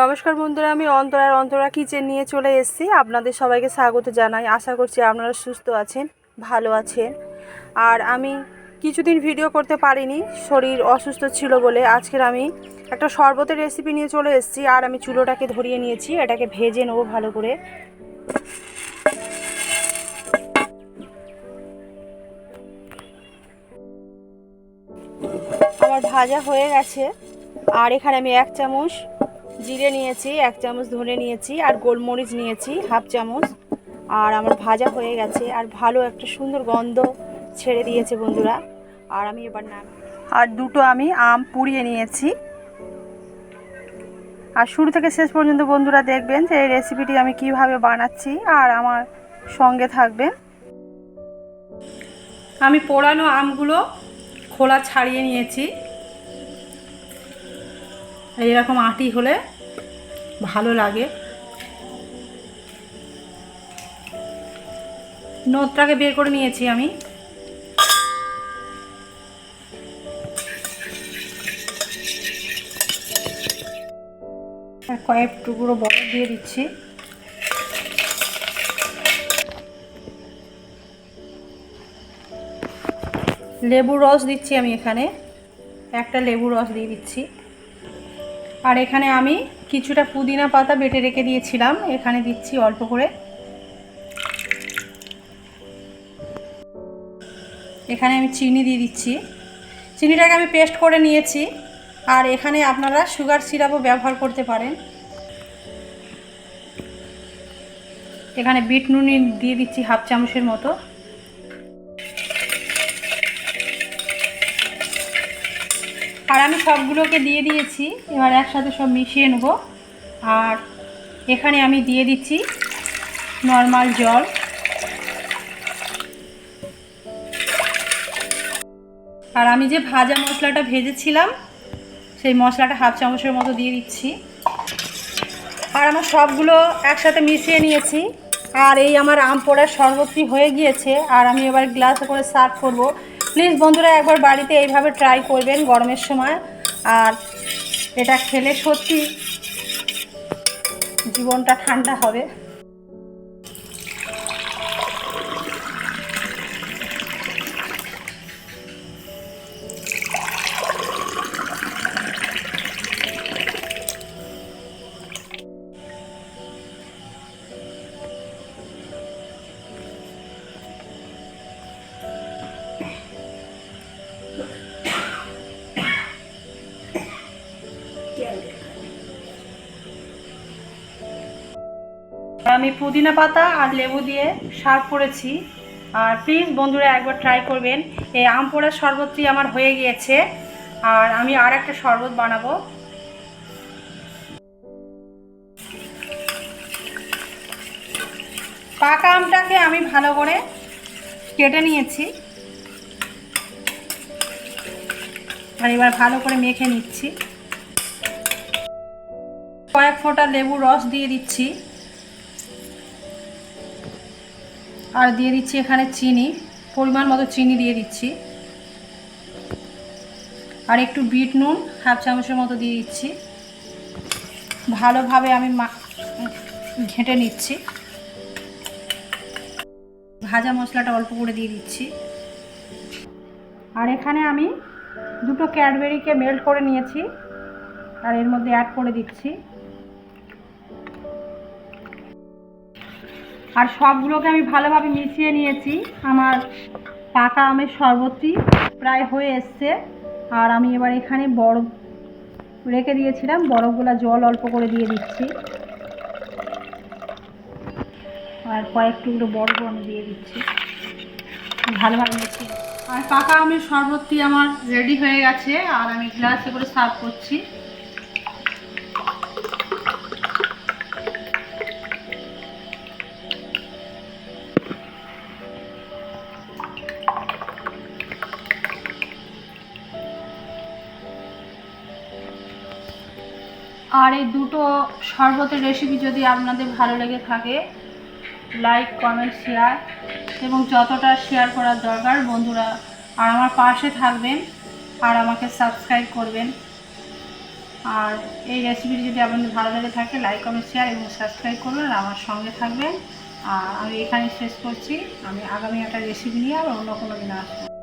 নমস্কার বন্ধুরা, আমি অন্তরার অন্তরা কিচেন নিয়ে চলে এসেছি। আপনাদের সবাইকে স্বাগত জানাই। আশা করছি আপনারা সুস্থ আছেন, ভালো আছেন। আর আমি কিছুদিন ভিডিও করতে পারিনি, শরীর অসুস্থ ছিল বলে। আজকের আমি একটা শরবতের রেসিপি নিয়ে চলে এসেছি, আর আমি চুলোটাকে ধরিয়ে নিয়েছি। এটাকে ভেজে নেব ভালো করে। আমার ভাজা হয়ে গেছে, আর এখানে আমি এক চামচ জিরে নিয়েছি, এক চামচ ধরে নিয়েছি আর গোলমরিচ নিয়েছি, হাফ চামচ। আর আমার ভাজা হয়ে গেছে আর ভালো একটা সুন্দর গন্ধ ছেড়ে দিয়েছে বন্ধুরা। আর আমি এবার নাম আর দুটো আমি আম পুড়িয়ে নিয়েছি। আর শুরু থেকে শেষ পর্যন্ত বন্ধুরা দেখবেন যে এই রেসিপিটি আমি কীভাবে বানাচ্ছি আর আমার সঙ্গে থাকবেন। আমি পোড়ানো আমগুলো খোলা ছাড়িয়ে নিয়েছি। এইরকম আটি হলে ভালো লাগে। নোটটাকে বের করে নিয়েছি আমি। কয়েক টুকরো বরফ দিয়ে দিচ্ছি। লেবু রস দিচ্ছি আমি এখানে। একটা লেবু রস দিয়ে দিচ্ছি। আর এখানে আমি কিছুটা পুদিনা পাতা বেটে রেখে দিয়েছিলাম। এখানে দিচ্ছি অল্প করে। এখানে আমি চিনি দিয়ে দিচ্ছি। চিনিটাকে আমি পেস্ট করে নিয়েছি। আর এখানে আপনারা সুগার সিরাপও ব্যবহার করতে পারেন। এখানে বিট নুন দিয়ে দিচ্ছি হাফ চামচের মতো। আর আমি সবগুলোকে দিয়ে দিয়েছি। এবার একসাথে সব মিশিয়ে নেব। আর এখানে আমি দিয়ে দিচ্ছি নর্মাল জল। আর আমি যে ভাজা মশলাটা ভেজেছিলাম, সেই মশলাটা হাফ চামচের মতো দিয়ে দিচ্ছি। আর আমার সবগুলো একসাথে মিশিয়ে নিয়েছি। আর এই আমার আম পোড়ার শরবতটি হয়ে গিয়েছে। আর আমি এবার গ্লাসে করে সার্ভ করব। প্লিজ বন্ধুরা, একবার বাড়িতে এইভাবে ট্রাই করবেন গরমের সময়। আর এটা খেলে সত্যি জীবনটা ঠান্ডা হবে। আমি পুদিনা পাতা আর লেবু দিয়ে সার্ভ করেছি। আর প্লিজ বন্ধুরা একবার ট্রাই করবেন। এই আম পোড়ার শরবতটি আমার হয়ে গিয়েছে। আর আমি আর একটা শরবত বানাবো। পাকা আমটাকে আমি ভালো করে কেটে নিয়েছি। আর এবার ভালো করে মেখে নিচ্ছি। কয়েক ফোঁটা লেবু রস দিয়ে দিচ্ছি। আর দিয়ে দিচ্ছি এখানে চিনি, পরিমাণ মতো চিনি দিয়ে দিচ্ছি। আর একটু বিট নুন, হাফ চামচের মতো দিয়ে দিচ্ছি। ভালোভাবে আমি ঘেঁটে নিচ্ছি। ভাজা মশলাটা অল্প করে দিয়ে দিচ্ছি। আর এখানে আমি দুটো ক্যাডবেরিকে মেল্ট করে নিয়েছি। আর এর মধ্যে অ্যাড করে দিচ্ছি। আর সবগুলোকে আমি ভালোভাবে মিশিয়ে নিয়েছি। আমার পাকা আমের শরবতটি প্রায় হয়ে এসছে। আর আমি এবার এখানে বরফ রেখে দিয়েছিলাম। বরফগুলো জল অল্প করে দিয়ে দিচ্ছি। আর কয়েক টুকরো বরফ আমি দিয়ে দিচ্ছি। ভালোভাবে মিশিয়ে আর পাকা আমের শরবতটি আমার রেডি হয়ে গেছে। আর আমি গ্লাসে করে সার্ভ করছি। আর এই দুটো শরবতের রেসিপি যদি আপনাদের ভালো লেগে থাকে লাইক কমেন্ট শেয়ার এবং যতটা শেয়ার করার দরকার বন্ধুরা, আর আমার পাশে থাকবেন আর আমাকে সাবস্ক্রাইব করবেন। আর এই রেসিপিটি যদি আপনাদের ভালো লেগে থাকে লাইক কমেন্ট শেয়ার এবং সাবস্ক্রাইব করবেন। আর আমার সঙ্গে থাকবেন। আর আমি এখানে শেষ করছি। আমি আগামী একটা রেসিপি নিয়ে আর অন্য কোনো দিন আসব।